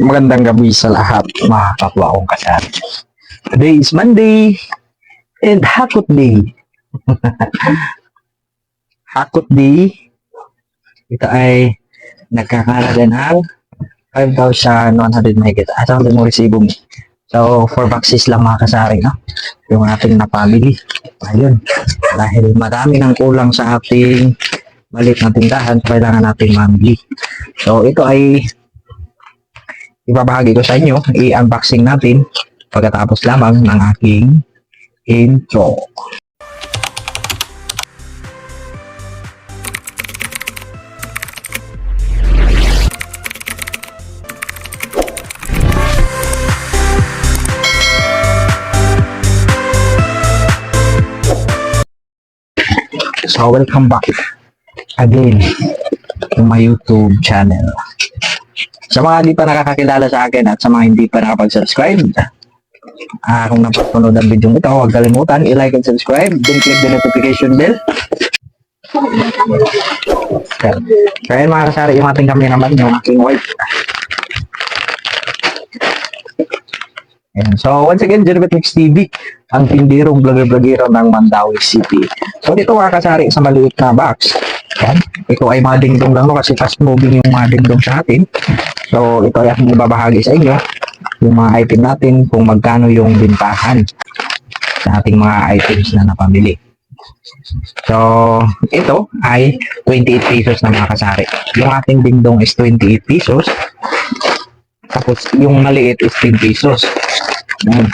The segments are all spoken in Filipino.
Magandang gabi sa lahat, mga kapwa kong kasal. Today is Monday and Hakot Day. Hakot Day, ito ay nagkakalaga ng 5,100 megit. At ang mo resibo mo. So, 4 boxes lang mga kasari, no? Yung ating napamili. Ayun. Dahil marami nang kulang sa ating maliit na tindahan, kailangan natin mamili. So, ito ay ibabahagi ko sa inyo, i-unboxing natin pagkatapos lamang ng aking intro. So, welcome back again to my YouTube channel. Sa mga hindi pa nakakakilala sa akin at sa mga hindi pa nakapag-subscribe, ah kung napapanood ang video ito, huwag kalimutan i-like and subscribe, then click the notification bell. Kaya mga kasari, yung ating cameraman, yung aking wife. Ayan. So, once again, Jervit Mix TV, ang tindirong vlogger-vlogero ng Mandawi City. So, dito mga kasari, sa maliit na box, yan. Ito ay mga dingdong lang kasi fast moving yung mga dingdong sa atin. So, ito ay aking ibabahagi sa inyo, yung mga item natin, kung magkano yung bintahan sa ating mga items na napamili. So, ito ay 28 pesos na mga kasari. Yung ating dingdong is 28 pesos. Tapos, yung maliit is 10 pesos. Yan.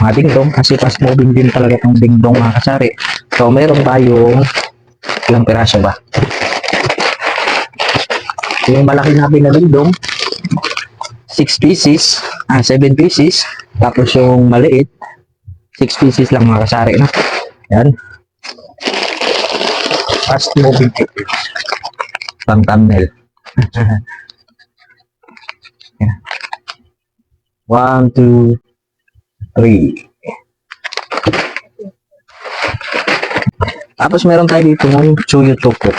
Mga dingdong, kasi fast moving din talaga itong dingdong mga kasari. So, meron tayong ilang piraso ba? Yung malaki natin na dingdong, 6 pieces, ah, 7 pieces. Tapos yung maliit, 6 pieces lang mga kasari na. Yan. Fast moving. Pang thumbnail. Yan. One, two, three. Tapos meron tayo dito ng Chuyo Toko.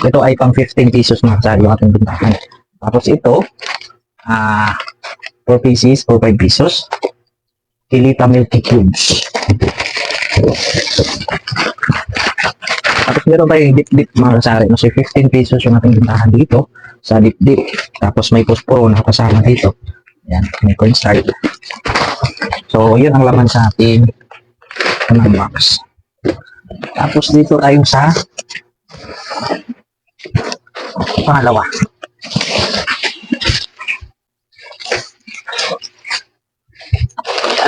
Ito ay pang 15 pesos mga kasari yung ating bintahan. Tapos ito, ah, 4 pieces or 5 pesos. Kilita Milky Cubes. Tapos meron tayong dip-dip mga kasari. So 15 pesos yung ating bintahan dito sa dip-dip. Tapos may posporo na kasama dito. Yan, may cornstarch. So, yun ang laman sa ating ano box. Tapos dito tayo sa pangalawa.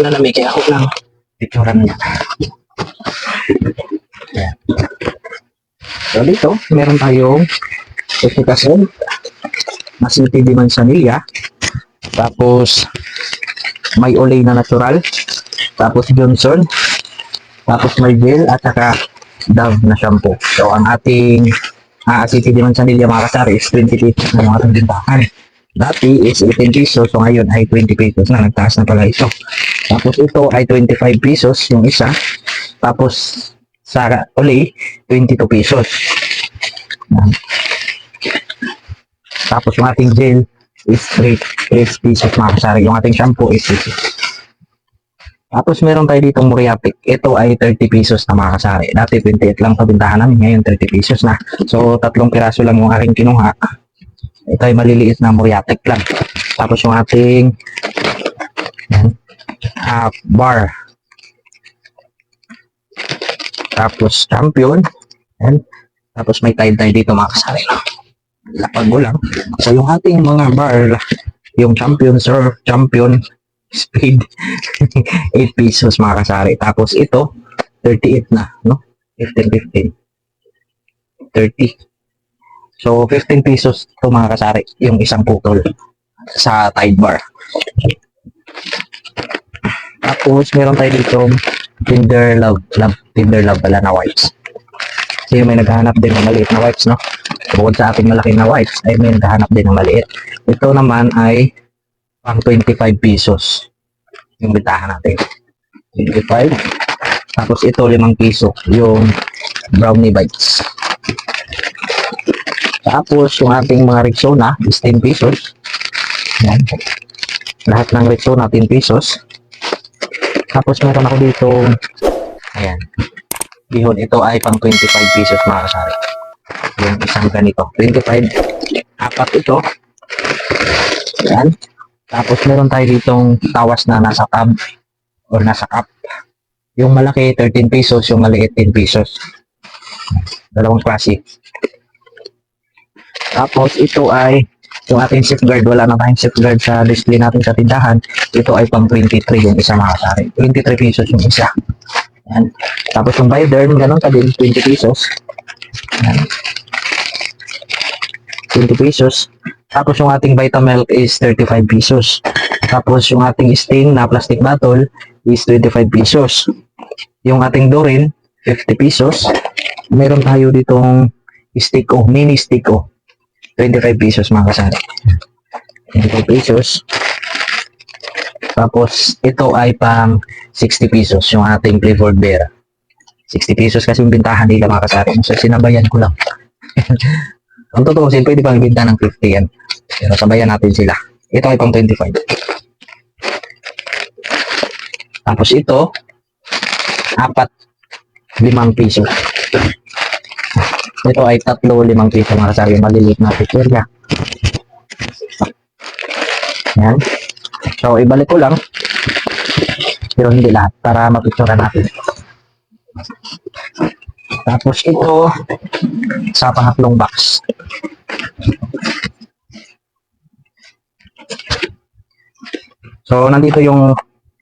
Ano na may kaya ako lang picturean niya. So dito, meron tayong Epitason, Masiti di Manzanilla, tapos may Olay na natural, tapos Johnson, tapos may gel at saka Dove na shampoo. So ang ating uh, City di Manzanilla mga kasari is 20 pesos na yung ating bintahan. Dati is 18 pesos, so ngayon ay 20 pesos na, nagtaas na pala ito. Tapos ito ay 25 pesos yung isa. Tapos sa Olay, 22 pesos. Tapos yung ating gel is 3, 3 pesos mga kasari. Yung ating shampoo is 6 tapos meron tayo dito Muriatic. Ito ay 30 pesos na mga kasari. Dati 28 lang pabintahan namin. Ngayon 30 pesos na. So tatlong piraso lang yung aking kinuha. Ito ay maliliit na Muriatic lang. Tapos yung ating yan, ah, bar. Tapos champion. Yan. Tapos may tie-dye dito mga kasari. Lapag mo lang. So yung ating mga bar, yung champion sir, champion speed 8 pesos mga kasari. Tapos ito 38 na, no? 15 15. 30. So 15 pesos to mga kasari yung isang putol sa Tide Bar. Tapos meron tayo dito Tinder Love, love Tinder Love pala na wipes. Kasi may naghahanap din ng maliit na wipes, no? Bukod sa ating malaki na wipes, ay may naghahanap din ng maliit. Ito naman ay pang 25 pesos yung bitahan natin. 25. Tapos ito 5 piso yung brownie bites. Tapos, yung ating mga Rexona is 10 pesos. Yan. Lahat ng Rexona, 10 pesos. Tapos, meron ako dito, ayan. Bihon, ito ay pang 25 pesos mga kasari. Yung isang ganito. 25. Apat ito. Yan. Tapos, meron tayo ditong tawas na nasa tab or nasa cup. Yung malaki, 13 pesos. Yung maliit, 10 pesos. Dalawang klase. Tapos ito ay yung ating safeguard. Wala na tayong safeguard sa display natin sa tindahan. Ito ay pang 23 yung isa mga kasari. 23 pesos yung isa. Yan. Tapos yung Bioderm, ganun ka din, 20 pesos. Yan. 20 pesos. Tapos yung ating Vitamilk is 35 pesos. Tapos yung ating Sting na plastic bottle is 25 pesos. Yung ating Dorin, 50 pesos. Meron tayo ditong stick o, mini stick o. 25 pesos mga kasari. 25 pesos. Tapos, ito ay pang 60 pesos yung ating flavored beer. 60 pesos kasi yung bintahan nila mga kasari. So, sinabayan ko lang. Ang totoo, sin pwede pang ibinta ng 50 yan. Pero sabayan natin sila. Ito ay pang 25. Tapos ito, apat, limang piso. Ito ay tatlo, limang piso mga kasari. Maliliit na picture niya. Yan. So, ibalik ko lang. Pero hindi lahat para mapicturean natin. Tapos ito, sa pangatlong box. So, nandito yung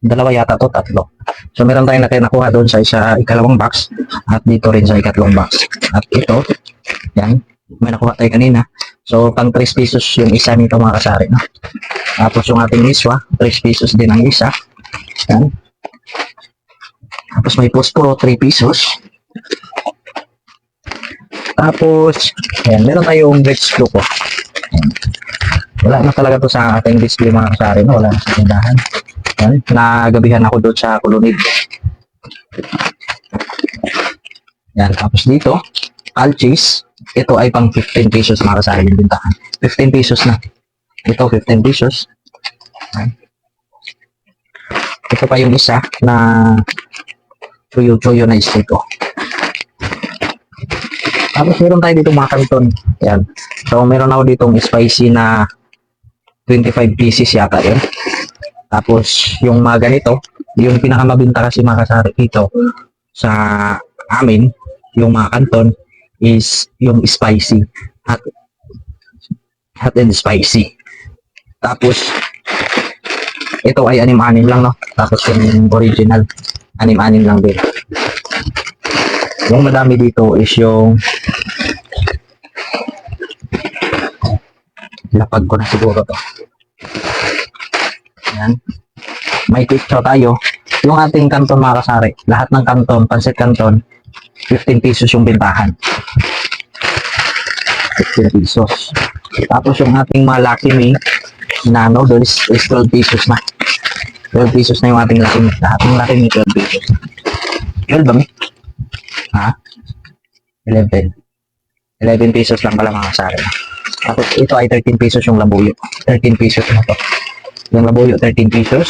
dalawa yata to, tatlo. So, meron tayong nakin nakuha doon sa isa ikalawang box at dito rin sa ikatlong box. At ito, yan, may nakuha tayo kanina. So, pang 3 pesos yung isa nito mga kasari. No? Tapos yung ating iswa, 3 pesos din ang isa. Yan. Tapos may posporo, 3 pesos. Tapos, ayan, meron tayong Rex Gluco. Ayan. Wala na talaga to sa ating display mga kasari. No? Wala na sa tindahan. Yan, nagabihan ako doon sa Kulunid. Yan, tapos dito, Alchis, ito ay pang 15 pesos mga kasari yung bintahan. 15 pesos na. Ito, 15 pesos. Ito pa yung isa na chuyo-chuyo na isito. Tapos meron tayo dito mga kanton. Yan. So, meron ako ditong spicy na 25 pieces yata yun. Tapos, yung mga ganito, yung pinakamabinta kasi mga dito sa amin, yung mga kanton, is yung spicy. Hot, hot and spicy. Tapos, ito ay anim-anim lang, no? Tapos yung original, anim-anim lang din. Yung madami dito is yung lapag ko na siguro to. Yan. May picture tayo. Yung ating kanton mga kasari, lahat ng kanton, pansit kanton, 15 pesos yung bintahan. 15 pesos. Tapos yung ating mga Lucky Me na noodles is 12 pesos na. 12 pesos na yung ating Lucky Me. Lahat ng Lucky Me 12 pesos. 12 ba mi? Ha? 11. 11 pesos lang pala mga kasari. Tapos ito ay 13 pesos yung labuyo. 13 pesos na to. Yung labuyo 13 pesos.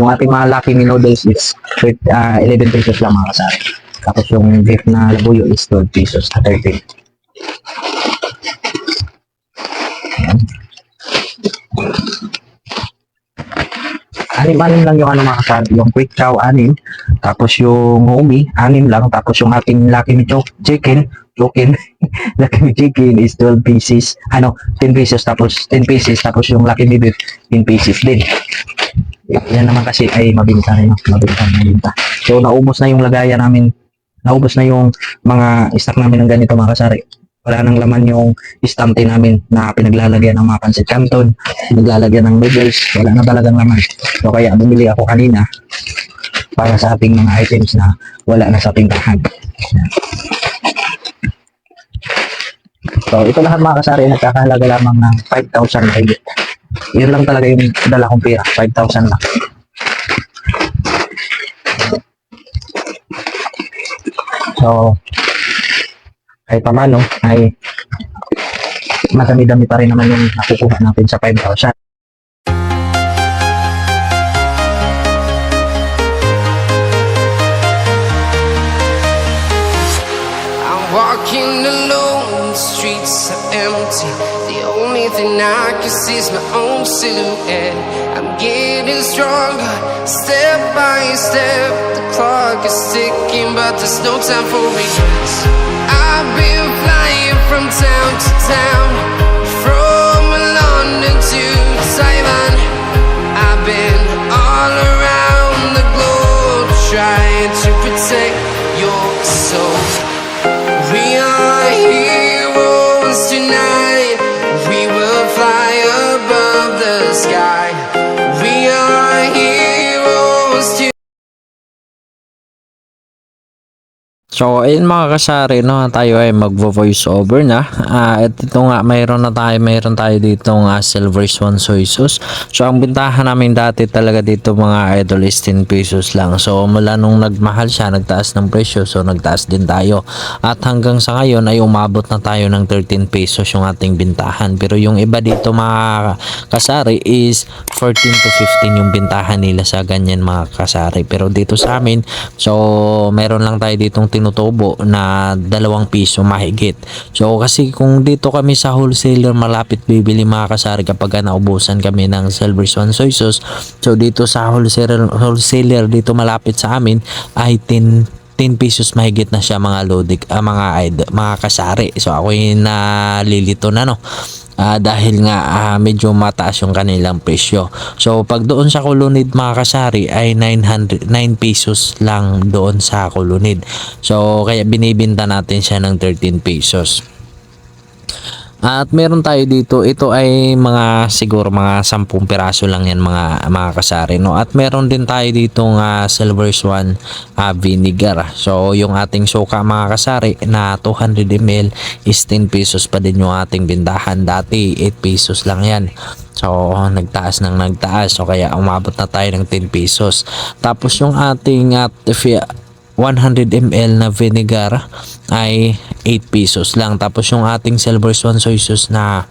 Yung ating mga Lucky Me noodles is uh, 11 pesos lang mga kasari. Tapos yung beef na labuyo is 12 pesos na 13. Anim-anim lang yung ano mga kasari. Yung quick chow, anim. Tapos yung umi, anim lang. Tapos yung ating Lucky Chow chicken, chicken, Lucky chicken is 12 pieces. Ano, 10 pesos. Tapos 10 pieces. Tapos yung Lucky Me beef, 10 pieces din. Yan naman kasi ay mabinta rin. Mabinta, mabinta. So, naubos na yung lagayan namin. Naubos na yung mga stock namin ng ganito mga kasari. Wala nang laman yung istante namin na pinaglalagyan ng mga pancit canton, pinaglalagyan ng noodles, wala na talagang laman. So, kaya bumili ako kanina para sa ating mga items na wala na sa tindahan. So, ito lahat mga kasari nagkakahalaga lamang ng 5,000 na higit. Yun lang talaga yung dala kong pera, 5,000 lang. So, kahit pa man, no, ay madami-dami pa rin naman yung nakukuha natin sa 5,000. I'm walking alone, the streets are empty. The only thing I can see is my own silhouette. I'm getting stronger, step by step. The clock is ticking, but there's no time for regrets. I've been flying from town to town, from London to Taiwan. I've been So, ayun mga kasari, no, tayo ay magvo-voice over na. At ito nga, mayroon na tayo, mayroon tayo dito nga silver swan soy sauce. So, ang bintahan namin dati talaga dito mga idol is 10 pesos lang. So, mula nung nagmahal siya, nagtaas ng presyo, so nagtaas din tayo. At hanggang sa ngayon ay umabot na tayo ng 13 pesos yung ating bintahan. Pero yung iba dito mga kasari is 14 to 15 yung bintahan nila sa ganyan mga kasari. Pero dito sa amin, so meron lang tayo ditong tinutubo na dalawang piso mahigit. So kasi kung dito kami sa wholesaler malapit bibili mga kasari kapag naubusan kami ng silver swan soy sauce. So dito sa wholesaler, wholesaler dito malapit sa amin ay 10 10 pesos mahigit na siya mga lodik ah, mga id- mga kasari. So ako yung nalilito na no. Ah, dahil nga ah, medyo mataas yung kanilang presyo. So pag doon sa Kulunid mga kasari ay 900 9 pesos lang doon sa Kulunid. So kaya binibinta natin siya ng 13 pesos. At meron tayo dito, ito ay mga siguro mga 10 piraso lang yan mga mga kasari no. At meron din tayo dito nga silver swan ah, vinegar. So yung ating suka mga kasari na 200 ml is 10 pesos pa din yung ating bintahan. Dati 8 pesos lang yan. So, nagtaas ng nagtaas. So, kaya umabot na tayo ng 10 pesos. Tapos, yung ating at 100 ml na vinegar ay 8 pesos lang. Tapos yung ating silver swan soy sauce na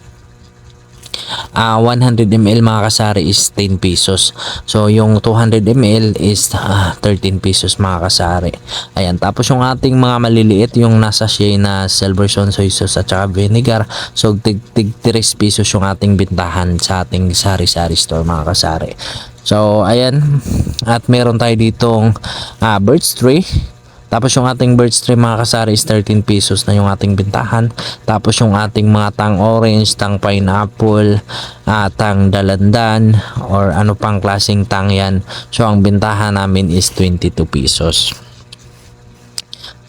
ah 100 ml mga kasari is 10 pesos. So yung 200 ml is ah, 13 pesos mga kasari. Ayan, tapos yung ating mga maliliit yung nasa shea na silver soy sauce at saka vinegar. So tig tig 3 pesos yung ating bintahan sa ating sari-sari store mga kasari. So ayan, at meron tayo ditong ah, birch tree tapos yung ating birch tree mga kasari is 13 pesos na yung ating bintahan. Tapos yung ating mga tang orange, tang pineapple, ah, tang dalandan, or ano pang klaseng tang yan. So ang bintahan namin is 22 pesos.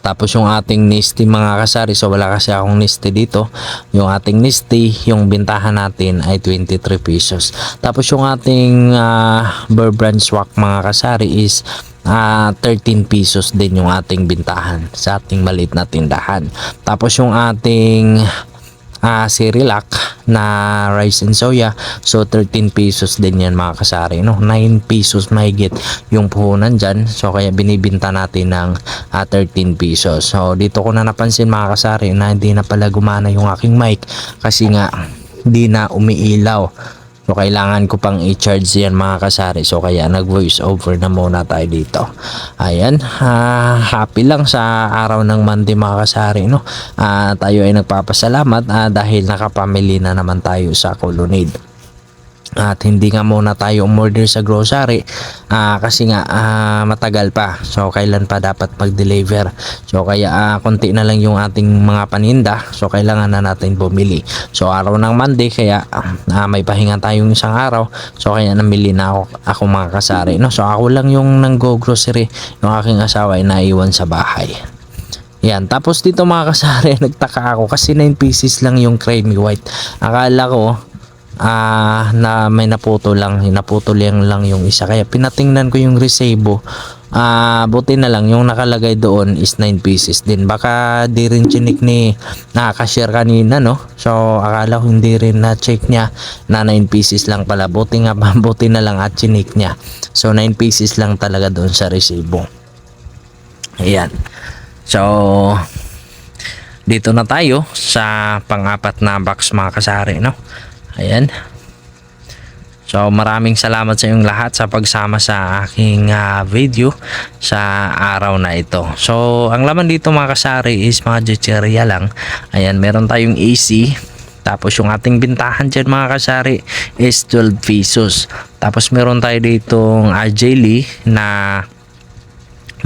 Tapos yung ating Nisty mga kasari, so wala kasi akong Nisty dito. Yung ating Nisty, yung bintahan natin ay 23 pesos. Tapos yung ating uh, Burbrand Swak mga kasari is ah 13 pesos din yung ating bintahan sa ating maliit na tindahan. Tapos yung ating ah Cerilac na rice and soya. So 13 pesos din yan mga kasari. No? 9 pesos mahigit yung puhunan dyan. So kaya binibinta natin ng ah, 13 pesos. So dito ko na napansin mga kasari na hindi na pala gumana yung aking mic kasi nga hindi na umiilaw. So kailangan ko pang i-charge yan mga kasari. So kaya nag voice over na muna tayo dito. Ayan, ah, happy lang sa araw ng Monday mga kasari no. Ah, tayo ay nagpapasalamat ah, dahil nakapamili na naman tayo sa Colonnade. At hindi nga muna tayo umorder sa grocery ah, kasi nga ah, matagal pa. So kailan pa dapat mag-deliver. So kaya ah, konti na lang yung ating mga paninda. So kailangan na natin bumili. So araw ng Monday kaya ah, may pahinga tayong isang araw. So kaya namili na ako, ako mga kasari. No? So ako lang yung nang-go grocery. Yung aking asawa ay naiwan sa bahay. Yan. Tapos dito mga kasari, nagtaka ako kasi 9 pieces lang yung creamy white. Akala ko, ah na may naputo lang, naputol lang lang yung isa. Kaya pinatingnan ko yung resebo. Ah, buti na lang yung nakalagay doon is 9 pieces din. Baka di rin chinik ni nakaka-share kanina, no? So, akala ko hindi rin na-check niya na 9 pieces lang pala. Buti nga buti na lang at chinik niya. So, 9 pieces lang talaga doon sa resebo. Ayan. So, dito na tayo sa pang-apat na box mga kasari no ayan So maraming salamat sa inyong lahat sa pagsama sa aking ah, video sa araw na ito. So ang laman dito mga kasari is mga chicheria lang. Ayan meron tayong AC. Tapos yung ating bintahan dyan mga kasari is 12 pesos. Tapos meron tayo ditong uh, jelly na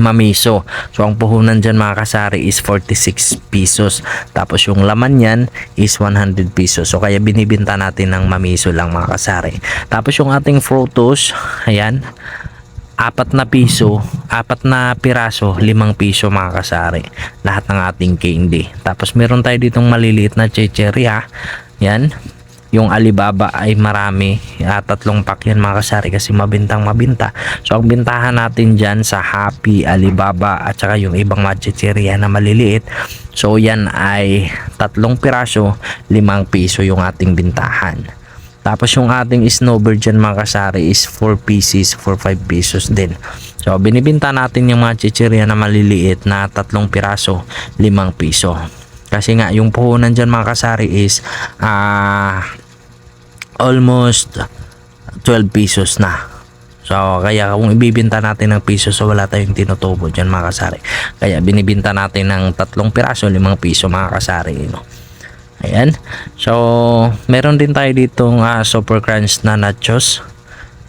mamiso. So ang puhunan dyan mga kasari is 46 pesos. Tapos yung laman yan is 100 pesos. So kaya binibinta natin ng mamiso lang mga kasari. Tapos yung ating frutos, ayan, apat na piso, apat na piraso, limang piso mga kasari. Lahat ng ating candy. Tapos meron tayo ditong maliliit na chicheria. Yan, yung Alibaba ay marami. Uh, tatlong pack yan mga kasari kasi mabintang mabinta. So ang bintahan natin dyan sa Happy, Alibaba at saka yung ibang machicheria na maliliit. So yan ay tatlong piraso limang piso yung ating bintahan. Tapos yung ating snowbird dyan mga kasari is 4 pieces for 5 pesos din. So binibinta natin yung mga na maliliit na tatlong piraso limang piso. Kasi nga yung puhunan dyan mga kasari is ah almost 12 pesos na. So, kaya kung ibibinta natin ng piso, so wala tayong tinutubo dyan mga kasari. Kaya binibinta natin ng tatlong piraso, limang piso mga kasari. No? Ayan. So, meron din tayo ditong ah, super crunch na nachos.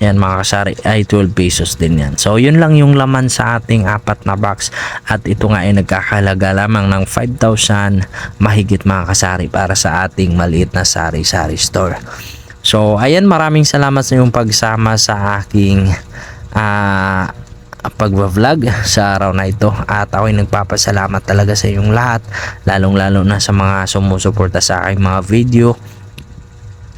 Yan mga kasari ay 12 pesos din yan. So yun lang yung laman sa ating apat na box at ito nga ay nagkakalaga lamang ng 5,000 mahigit mga kasari para sa ating maliit na sari-sari store. So ayan maraming salamat sa iyong pagsama sa aking ah pagbablog sa araw na ito. At ako ay nagpapasalamat talaga sa inyong lahat lalong lalo na sa mga sumusuporta sa aking mga video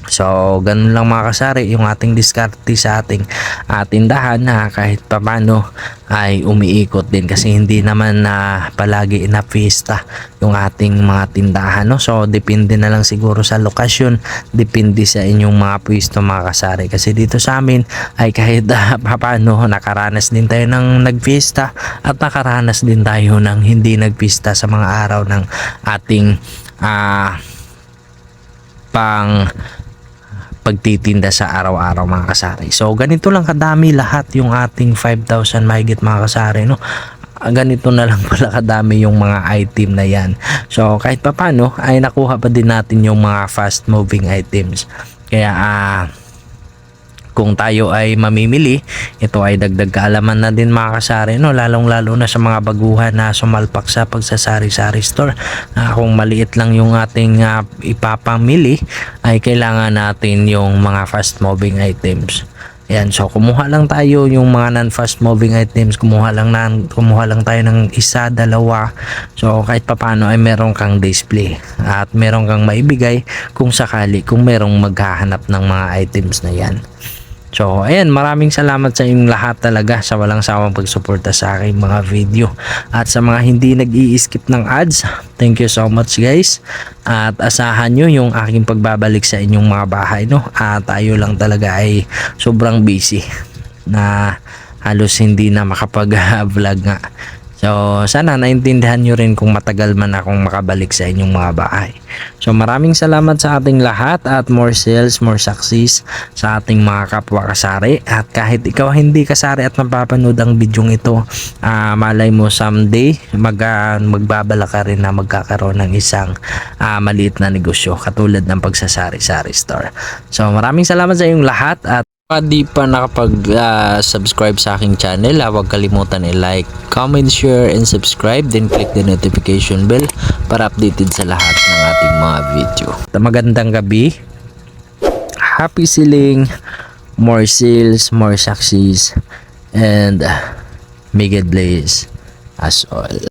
So, ganun lang mga kasari yung ating diskarte sa ating uh, tindahan na kahit papano ay umiikot din kasi hindi naman na palagi na fiesta yung ating mga tindahan. No? So, depende na lang siguro sa lokasyon, depende sa inyong mga pwesto mga kasari. Kasi dito sa amin ay kahit uh, papano nakaranas din tayo ng nagfiesta at nakaranas din tayo ng hindi nagfiesta sa mga araw ng ating uh, pang pagtitinda sa araw-araw mga kasari. So ganito lang kadami lahat yung ating 5,000 mahigit mga kasari no. Ah, Ganito na lang pala kadami yung mga item na yan. So kahit papano ay nakuha pa din natin yung mga fast moving items. Kaya ah kung tayo ay mamimili, ito ay dagdag kaalaman na din mga kasari, no? lalong lalo na sa mga baguhan na sumalpak sa pagsasari-sari store. Na kung maliit lang yung ating uh, ipapamili, ay kailangan natin yung mga fast moving items. Yan, so kumuha lang tayo yung mga non-fast moving items, kumuha lang na, kumuha lang tayo ng isa, dalawa. So kahit papano ay meron kang display at meron kang maibigay kung sakali kung merong maghahanap ng mga items na yan. So, ayan, maraming salamat sa inyong lahat talaga sa walang sawang pagsuporta sa aking mga video. At sa mga hindi nag skip ng ads, thank you so much guys. At asahan nyo yung aking pagbabalik sa inyong mga bahay, no? At tayo lang talaga ay sobrang busy na halos hindi na makapag-vlog nga. So, sana naintindihan nyo rin kung matagal man akong makabalik sa inyong mga bahay. So, maraming salamat sa ating lahat at more sales, more success sa ating mga kapwa kasari. At kahit ikaw hindi kasari at napapanood ang bidyong ito, ah, malay mo someday mag, ah, magbabala ka rin na magkakaroon ng isang ah, maliit na negosyo katulad ng pagsasari-sari store. So, maraming salamat sa inyong lahat at di pa nakapag-subscribe sa aking channel, ah, huwag kalimutan i-like, comment, share, and subscribe. Then click the notification bell para updated sa lahat ng ating mga video. Magandang gabi. Happy selling, more sales, more success, and may God bless us all.